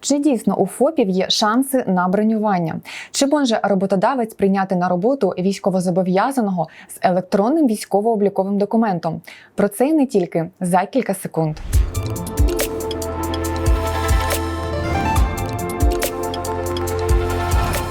Чи дійсно у ФОПів є шанси на бронювання? Чи може роботодавець прийняти на роботу військовозобов'язаного з електронним військово-обліковим документом? Про це і не тільки за кілька секунд.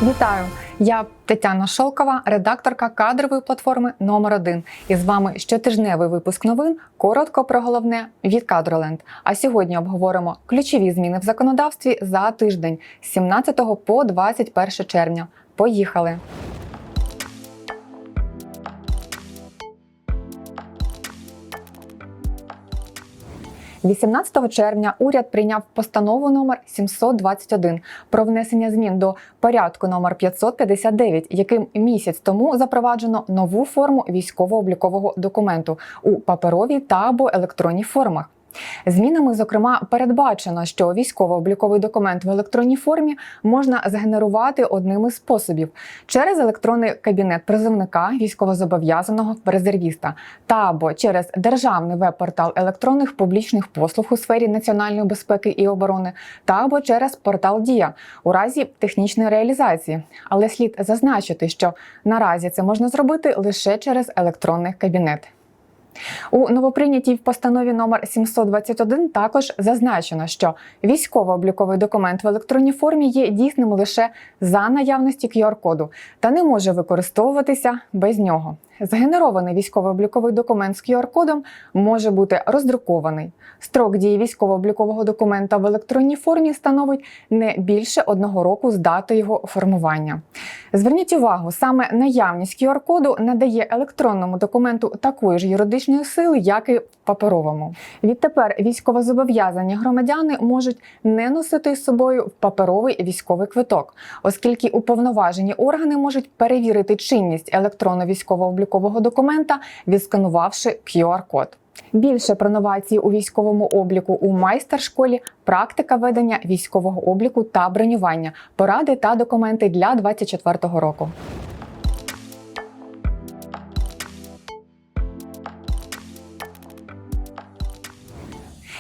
Вітаю! Я Тетяна Шолкова, редакторка кадрової платформи номер 1 І з вами щотижневий випуск новин. Коротко про головне від Кадроленд. А сьогодні обговоримо ключові зміни в законодавстві за тиждень з 17 по 21 червня. Поїхали! 18 червня уряд прийняв постанову номер 721 про внесення змін до порядку номер 559, яким місяць тому запроваджено нову форму військово-облікового документу у паперовій та або електронній формах. Змінами, зокрема, передбачено, що військово-обліковий документ в електронній формі можна згенерувати одним із способів через електронний кабінет призовника військовозобов'язаного резервіста та або через державний веб-портал електронних публічних послуг у сфері національної безпеки і оборони, та або через портал Дія у разі технічної реалізації. Але слід зазначити, що наразі це можна зробити лише через електронний кабінет. У новоприйнятій в постанові номер 721 також зазначено, що військово-обліковий документ в електронній формі є дійсним лише за наявності QR-коду та не може використовуватися без нього. Згенерований військово-обліковий документ з QR-кодом може бути роздрукований. Строк дії військово-облікового документа в електронній формі становить не більше одного року з дати його формування. Зверніть увагу, саме наявність QR-коду надає електронному документу такої ж юридичної сили, як і паперовому. Відтепер військовозобов'язані громадяни можуть не носити з собою паперовий військовий квиток, оскільки уповноважені органи можуть перевірити чинність електронно-військово-облікового документа, відсканувавши QR-код. Більше про новації у військовому обліку у майстер-школі, практика ведення військового обліку та бронювання, поради та документи для 2024 року.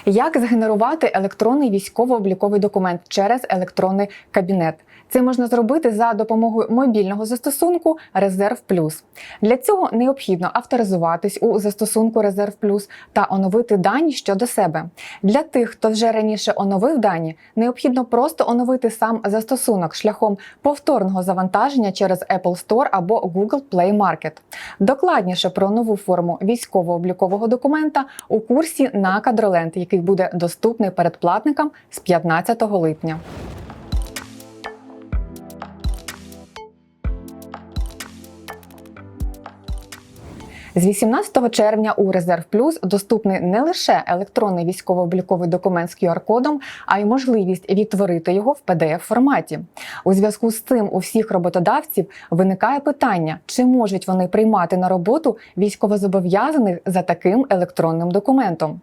Як згенерувати електронний військово-обліковий документ через електронний кабінет? Це можна зробити за допомогою мобільного застосунку Резерв Плюс. Для цього необхідно авторизуватись у застосунку Резерв Плюс та оновити дані щодо себе. Для тих, хто вже раніше оновив дані, необхідно просто оновити сам застосунок шляхом повторного завантаження через Apple Store або Google Play Market. Докладніше про нову форму військово-облікового документа у курсі на Кадроленд, який буде доступний передплатникам з 15 липня. З 18 червня у Резерв Плюс доступний не лише електронний військово-обліковий документ з QR-кодом, а й можливість відтворити його в pdf форматі. У зв'язку з цим у всіх роботодавців виникає питання, чи можуть вони приймати на роботу військовозобов'язаних за таким електронним документом.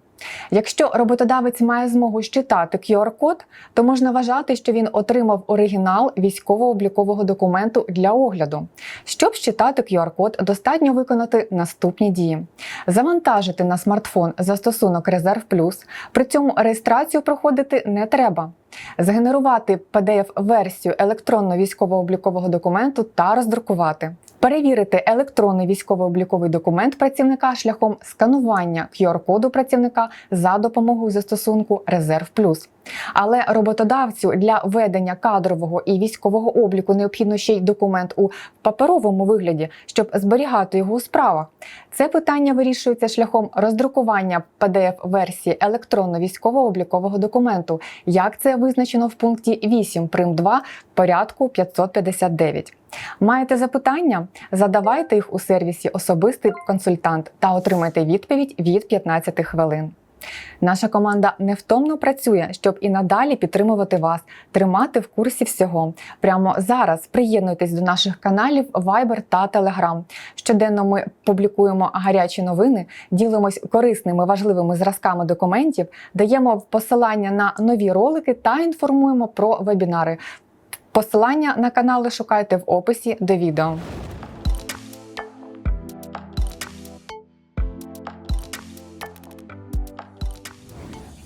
Якщо роботодавець має змогу щитати QR-код, то можна вважати, що він отримав оригінал військово-облікового документу для огляду. Щоб щитати QR-код, достатньо виконати наступні дії: завантажити на смартфон застосунок Резерв Плюс. При цьому реєстрацію проходити не треба. Згенерувати PDF-версію електронно військово-облікового документу та роздрукувати. Перевірити електронний військово-обліковий документ працівника шляхом сканування QR-коду працівника за допомогою застосунку Резерв Плюс. Але роботодавцю для ведення кадрового і військового обліку необхідно ще й документ у паперовому вигляді, щоб зберігати його у справах. Це питання вирішується шляхом роздрукування PDF-версії електронно-військово-облікового документу, як це визначено в пункті 8 прим 2 порядку 559. Маєте запитання? Задавайте їх у сервісі Особистий консультант та отримайте відповідь від 15 хвилин. Наша команда невтомно працює, щоб і надалі підтримувати вас, тримати в курсі всього. Прямо зараз приєднуйтесь до наших каналів Viber та Telegram. Щоденно ми публікуємо гарячі новини, ділимось корисними важливими зразками документів, даємо посилання на нові ролики та інформуємо про вебінари. Посилання на канали шукайте в описі до відео.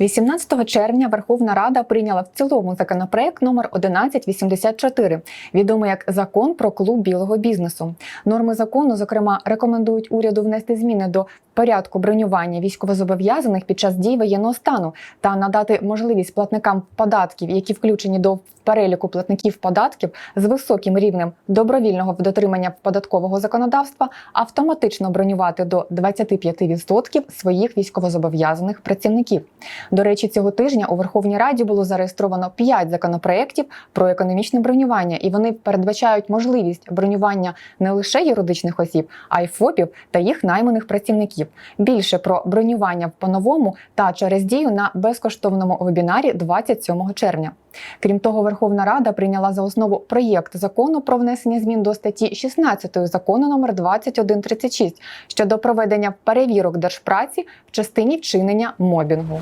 18 червня Верховна Рада прийняла в цілому законопроект номер 1184, відомий як закон про клуб білого бізнесу. Норми закону, зокрема, рекомендують уряду внести зміни до порядку бронювання військовозобов'язаних під час дій воєнного стану та надати можливість платникам податків, які включені до переліку платників податків з високим рівнем добровільного дотримання податкового законодавства, автоматично бронювати до 25% своїх військовозобов'язаних працівників. До речі, цього тижня у Верховній Раді було зареєстровано 5 законопроєктів про економічне бронювання, і вони передбачають можливість бронювання не лише юридичних осіб, а й ФОПів та їх найманих працівників. Більше про бронювання по-новому та через дію на безкоштовному вебінарі 27 червня. Крім того, Верховна Рада прийняла за основу проєкт закону про внесення змін до статті 16 закону номер 2136 щодо проведення перевірок держпраці в частині вчинення мобінгу.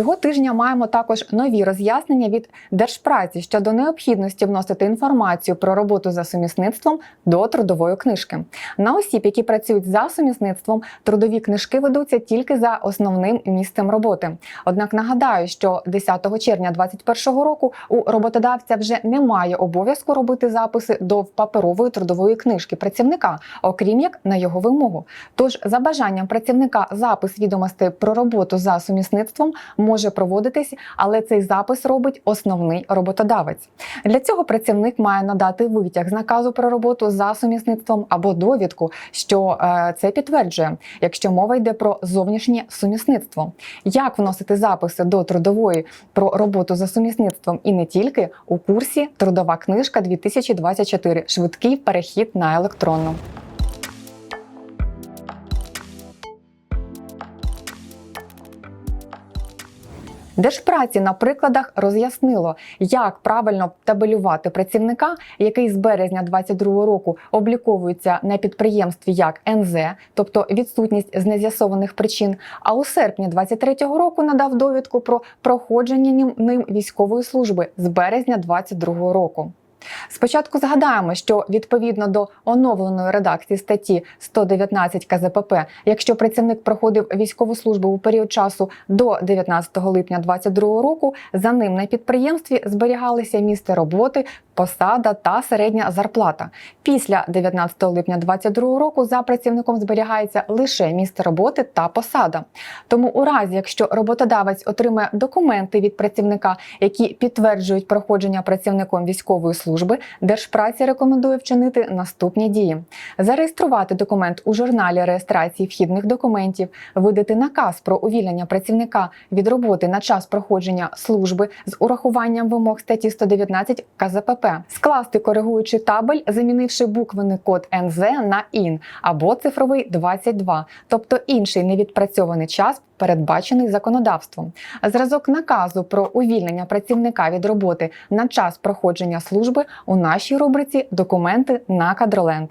Цього тижня маємо також нові роз'яснення від Держпраці щодо необхідності вносити інформацію про роботу за сумісництвом до трудової книжки. На осіб, які працюють за сумісництвом, трудові книжки ведуться тільки за основним місцем роботи. Однак нагадаю, що 10 червня 2021 року у роботодавця вже немає обов'язку робити записи до паперової трудової книжки працівника, окрім як на його вимогу. Тож, за бажанням працівника, запис відомостей про роботу за сумісництвом може проводитись, але цей запис робить основний роботодавець. Для цього працівник має надати витяг з наказу про роботу за сумісництвом або довідку, що е, це підтверджує, якщо мова йде про зовнішнє сумісництво. Як вносити записи до трудової про роботу за сумісництвом і не тільки у курсі Трудова книжка 2024 швидкий перехід на електронну. Держпраці на прикладах роз'яснило, як правильно табелювати працівника, який з березня 2022 року обліковується на підприємстві як НЗ, тобто відсутність з нез'ясованих причин. А у серпні 2023 року надав довідку про проходження ним- військової служби з березня 2022 року. Спочатку згадаємо, що відповідно до оновленої редакції статті 119 КЗПП, якщо працівник проходив військову службу у період часу до 19 липня 2022 року, за ним на підприємстві зберігалися місце роботи, посада та середня зарплата. Після 19 липня 2022 року за працівником зберігається лише місце роботи та посада. Тому, у разі, якщо роботодавець отримає документи від працівника, які підтверджують проходження працівником військової служби, Держпраці рекомендує вчинити наступні дії: зареєструвати документ у журналі реєстрації вхідних документів, видати наказ про увільнення працівника від роботи на час проходження служби з урахуванням вимог статті 119 КЗПП, скласти коригуючий табель, замінивши буквений код НЗ на ІН або цифровий 22, тобто інший невідпрацьований час. Передбачений законодавством, зразок наказу про увільнення працівника від роботи на час проходження служби у нашій рубриці Документи на кадроленд.